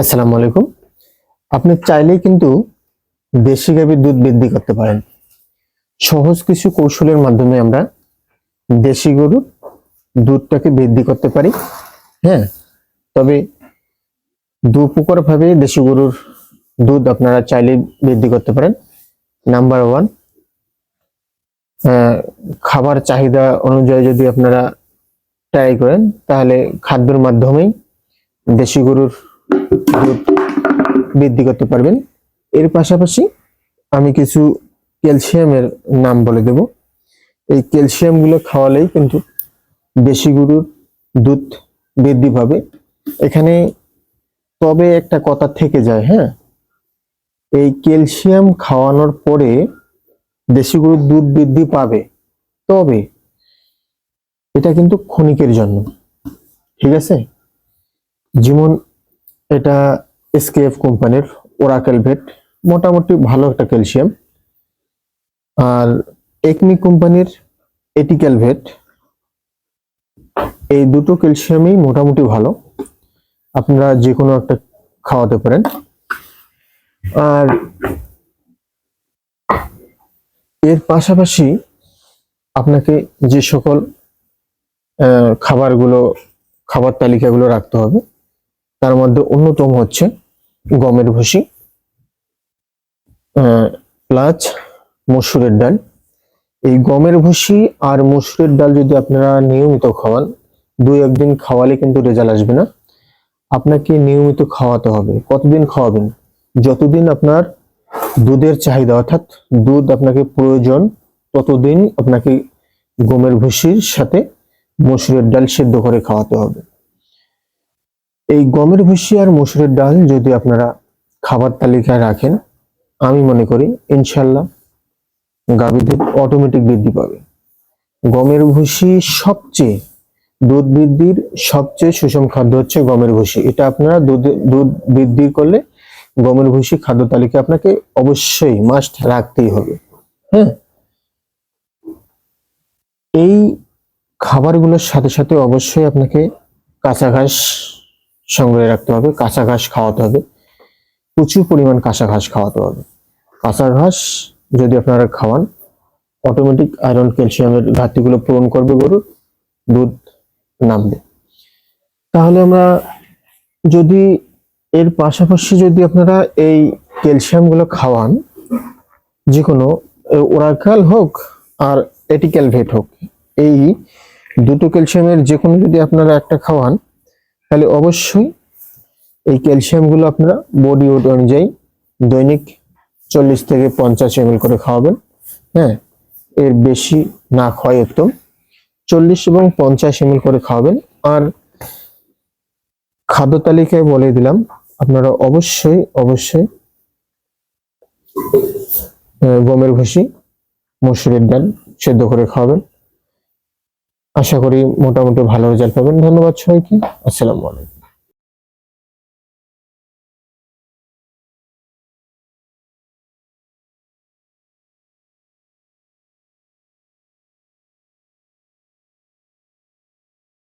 আসসালামু আলাইকুম। আপনি চাইলেই কিন্তু দেশি গাভীর দুধ বৃদ্ধি করতে পারেন। সহজ কিছু কৌশলের মাধ্যমে আমরা দেশি গরুর দুধটাকে বৃদ্ধি করতে পারি হ্যাঁ? তবে দু প্রকার দেশি গরুর দুধ আপনারা চাইলেই বৃদ্ধি করতে পারেন। নাম্বার ওয়ান খাবার চাহিদা অনুযায়ী যদি আপনারা ট্রাই করেন, তাহলে খাদ্যের মাধ্যমেই দেশি গরুর দুধ বৃদ্ধি করতে পারবেন। এর পাশাপাশি আমি কিছু ক্যালসিয়ামের নাম বলে দেব। এই ক্যালসিয়ামগুলো খাওয়ালেই কিন্তু দেশি গরুর দুধ বৃদ্ধি পাবে। এখানে তবে একটা কথা থেকে যায় হ্যাঁ? এই ক্যালসিয়াম খাওয়ানোর পরে দেশি গরুর দুধ বৃদ্ধি পাবে। তবে এটা কিন্তু ক্ষণিকের জন্য, ঠিক আছে? যেমন এটা এসকেএফ কোম্পানির ওরাকেল ভেট মোটামুটি ভালো একটা ক্যালসিয়াম আর একমি কোম্পানির এটিক্যাল ভেট এই দুটো ক্যালসিয়ামই মোটামুটি ভালো। আপনারা যে কোনো একটা খাওয়াতে পারেন। আর এর পাশাপাশি আপনাকে যে সকল খাবারগুলো, খাবার তালিকাগুলো রাখতে হবে তার মধ্যে অন্যতম হচ্ছে গমের ভুসি প্লাস মসুরের ডাল। এই গমের ভুসি আর মসুরের ডাল যদি আপনারা নিয়মিত খাওয়ান, দুই একদিন খাওয়ালে কিন্তু রেজাল্ট আসবে না। আপনাকে নিয়মিত খাওয়াতে হবে। কতদিন খাওয়াবেন? যতদিন আপনার দুধের চাহিদা, অর্থাৎ দুধ আপনাকে প্রয়োজন, ততদিন আপনাকে গমের ভুসির সাথে মসুরের ডাল সেদ্ধ করে খাওয়াতে হবে। এই গমের ভুসি আর মসুরের ডাল যদি আপনারা খাবার তালিকায় রাখেন, আমি মনে করি ইনশাল্লাহ গাভীদের অটোমেটিক বৃদ্ধি পাবে। গমের ভুসি সবচেয়ে দুধ বৃদ্ধির সবচেয়ে সুষম খাদ্য হচ্ছে গমের ভুসি। এটা আপনারা দুধ দুধ বৃদ্ধি করলে গমের ভুসি খাদ্য তালিকা আপনাকে অবশ্যই মাস্ট রাখতেই হবে। হ্যাঁ? এই খাবারগুলোর সাথে সাথে অবশ্যই আপনাকে কাঁচা ঘাস সংগ্রহে রাখতে হবে, কাঁচা ঘাস খাওয়াতে হবে, প্রচুর পরিমাণ কাঁচা ঘাস খাওয়াতে হবে। কাঁচা ঘাস যদি আপনারা খাওয়ান অটোমেটিক আয়রন ক্যালসিয়ামের ঘাটতিগুলো পূরণ করবে গরুর, দুধ নামবে। তাহলে আমরা যদি এর পাশাপাশি যদি আপনারা এই ক্যালসিয়ামগুলো খাওয়ান যে কোনো ওরাকাল হোক আর এটিক্যাল ভেট হোক, এই দুটো ক্যালসিয়ামের যে কোনো যদি আপনারা একটা খাওয়ান তাহলে অবশ্যই এই ক্যালসিয়ামগুলো আপনারা বডি ওয়েট অনুযায়ী দৈনিক চল্লিশ থেকে পঞ্চাশ এম করে খাওয়াবেন। হ্যাঁ এর বেশি না খাওয়াই একদম চল্লিশ এবং পঞ্চাশ এম করে খাওয়াবেন। আর খাদ্য তালিকায় বলে দিলাম, আপনারা অবশ্যই অবশ্যই গমের ভুসি, মসুরের ডাল সেদ্ধ করে খাওয়াবেন। আশা করি মোটামুটি ভালো রেজাল্ট পাবেন। ধন্যবাদ সবাইকে। আসসালামু আলাইকুম।